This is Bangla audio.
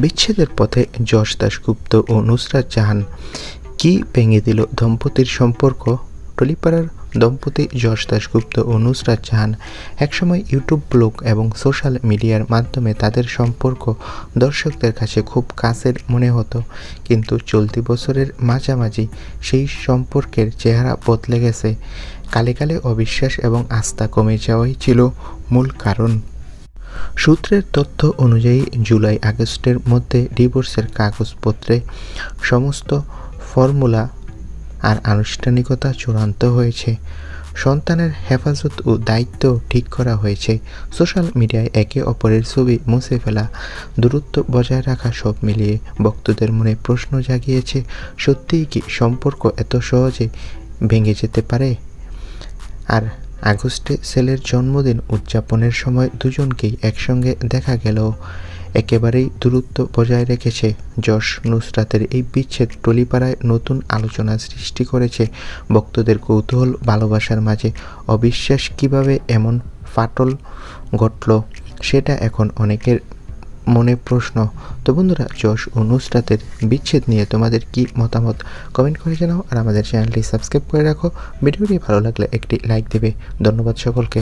বিচ্ছেদের পথে যশ দাশগুপ্ত ও নুসরাত জাহান কি ভেঙে দিল দম্পতির সম্পর্ক? টলিপাড়ার দম্পতি যশ দাশগুপ্ত ও নুসরাত জাহান একসময় ইউটিউব ব্লগ এবং সোশ্যাল মিডিয়ার মাধ্যমে তাদের সম্পর্ক দর্শকদের কাছে খুব কাছের মনে হতো। কিন্তু চলতি বছরের মাঝামাঝি সেই সম্পর্কের চেহারা বদলে গেছে। কালে কালে অবিশ্বাস এবং আস্থা কমে যাওয়াই ছিল মূল কারণ। সূত্রের তথ্য অনুযায়ী, জুলাই আগস্টের মধ্যে ডিভোর্সের কাগজপত্রে সমস্ত ফর্মুলা আর আনুষ্ঠানিকতা চূড়ান্ত হয়েছে। সন্তানের হেফাজত ও দায়িত্ব ঠিক করা হয়েছে। সোশ্যাল মিডিয়ায় একে অপরের ছবি মুছে ফেলা, দূরত্ব বজায় রাখা সব মিলিয়ে ভক্তদের মনে প্রশ্ন জাগিয়েছে, সত্যিই কি সম্পর্ক এত সহজে ভেঙে যেতে পারে? আর আগস্টে সেলের জন্মদিন উদযাপনের সময় দুজনকেই একসঙ্গে দেখা গেল। একেবারেই দূরত্ব বজায় রেখেছে যশ নুসরাতের এই বিচ্ছেদ টলিপাড়ায় নতুন আলোচনা সৃষ্টি করেছে ভক্তদের কৌতূহল, ভালোবাসার মাঝে অবিশ্বাস কীভাবে এমন ফাটল ঘটল সেটা এখন অনেকের মনে প্রশ্ন। তো বন্ধুরা যশ ও নুসরাতের বিচ্ছেদ নিয়ে তোমাদের কি মতামত? কমেন্ট করে জানাও আর আমাদের চ্যানেলটি সাবস্ক্রাইব করে রাখো। ভিডিওটি ভালো লাগলে একটি লাইক দেবে। ধন্যবাদ সকলকে।